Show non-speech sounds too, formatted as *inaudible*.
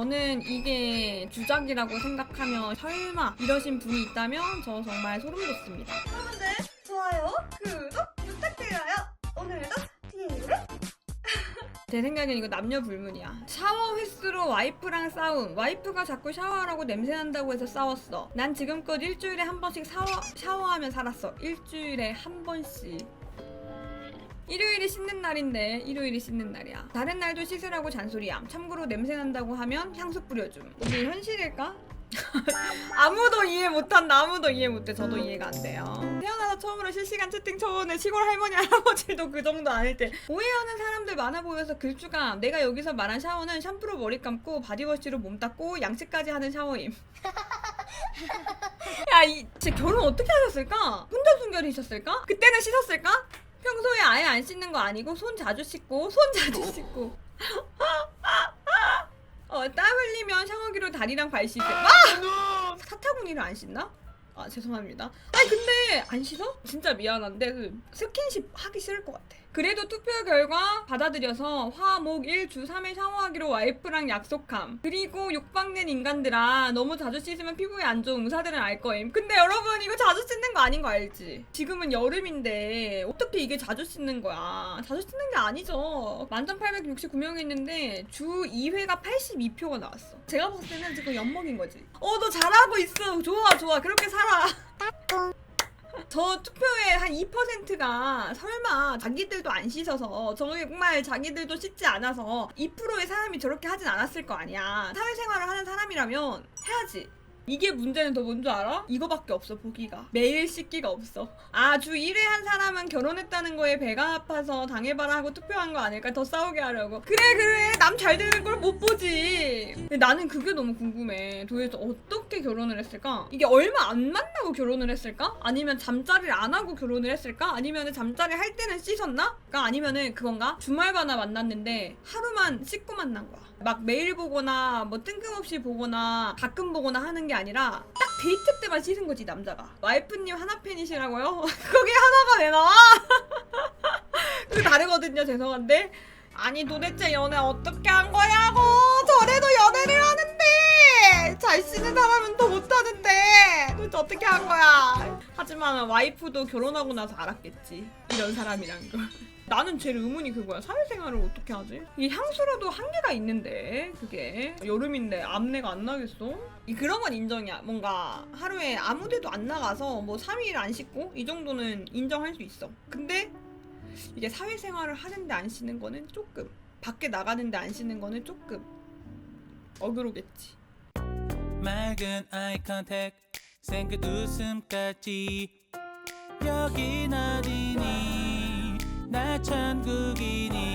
저는 이게 주작이라고 생각하면 설마 이러신 분이 있다면 저 정말 소름 돋습니다. 여러분들 좋아요, 구독 부탁드려요. 오늘도 티를 제 생각엔 이거 남녀 불문이야. 샤워 횟수로 와이프랑 싸움. 와이프가 자꾸 샤워하라고 냄새 난다고 해서 싸웠어. 난 지금껏 일주일에 한 번씩 샤워, 샤워하며 살았어. 일주일에 한 번씩. 씻는 날인데 일요일이 씻는 날이야. 다른 날도 씻으라고 잔소리함. 참고로 냄새 난다고 하면 향수 뿌려줌. 이게 현실일까? *laughs* 아무도 이해 못한다. 아무도 이해 못해. 저도 이해가 안 돼요. 태어나서 처음으로 실시간 채팅 쳐오는 시골 할머니 *laughs* 할아버지도 그 정도 아닐 때 오해하는 사람들 많아 보여서 글주가 내가 여기서 말한 샤워는 샴푸로 머리 감고 바디워시로 몸 닦고 양치까지 하는 샤워임. *laughs* 야, 이, 진짜 결혼 어떻게 하셨을까? 혼자 순결이셨을까? 그때는 씻었을까? 평소에 안 씻는 거 아니고 손 자주 씻고 손 자주 씻고 *laughs* 어, 땀 흘리면 샤워기로 다리랑 발 씻고 아! 사타구니를 안 씻나? 아 죄송합니다. 아니 근데 안 씻어? 진짜 미안한데 그 스킨십 하기 싫을 것 같아. 그래도 투표 결과 받아들여서 화, 목, 일, 주 3회 샤워하기로 와이프랑 약속함. 그리고 욕박낸 인간들아 너무 자주 씻으면 피부에 안 좋은 의사들은 알 거임. 근데 여러분 이거 자주 씻는 거 아닌 거 알지? 지금은 여름인데 어떻게 이게 자주 씻는 거야? 자주 씻는 게 아니죠. 만점 869명이 있는데 주 2회가 82표가 나왔어. 제가 봤을 때는 지금 엿먹인 거지. 어 너 잘하고 있어. 좋아 좋아 그렇게 살아. 저 투표의 한 2%가 설마 자기들도 안 씻어서 정말 자기들도 씻지 않아서 2%의 사람이 저렇게 하진 않았을 거 아니야. 사회생활을 하는 사람이라면 해야지. 이게 문제는 더 뭔 줄 알아? 이거밖에 없어 보기가. 매일 씻기가 없어. 아주 1회 한 사람은 결혼했다는 거에 배가 아파서 당해봐라 하고 투표한 거 아닐까? 더 싸우게 하려고. 그래 그래. 남 잘 되는 걸 못 보지. 근데 나는 그게 너무 궁금해. 도대체 어떻게 결혼을 했을까? 이게 얼마 안 만나고 결혼을 했을까? 아니면 잠자리를 안 하고 결혼을 했을까? 아니면 잠자리 할 때는 씻었나? 그러니까 아니면은 그건가? 주말마다 만났는데 하루만 씻고 만난 거야 막 매일 보거나 뭐 뜬금없이 보거나 가끔 보거나 하는 게 아니라 딱 데이트 때만 씻은 거지 남자가 와이프님 하나 팬이시라고요? *laughs* 거기 하나가 왜 나와? *laughs* 그 다르거든요 죄송한데 아니 도대체 연애 어떻게 한 거냐고 저래도 연애를 하는 어떻게 한 거야 하지만 와이프도 결혼하고 나서 알았겠지 이런 사람이란 걸 나는 제일 의문이 그거야. 사회생활을 어떻게 하지? 이 향수라도 한계가 있는데 그게 여름인데 암내가 안 나겠어? 이 그런 건 인정이야. 뭔가 하루에 아무 데도 안 나가서 뭐 3일 안 씻고 이 정도는 인정할 수 있어. 근데 이게 사회생활을 하는데 안 씻는 거는 조금 밖에 나가는데 안 씻는 거는 조금 어그로겠지. 맑은 아이 컨택 생긋 웃음까지. 여긴 어디니? 나 천국이니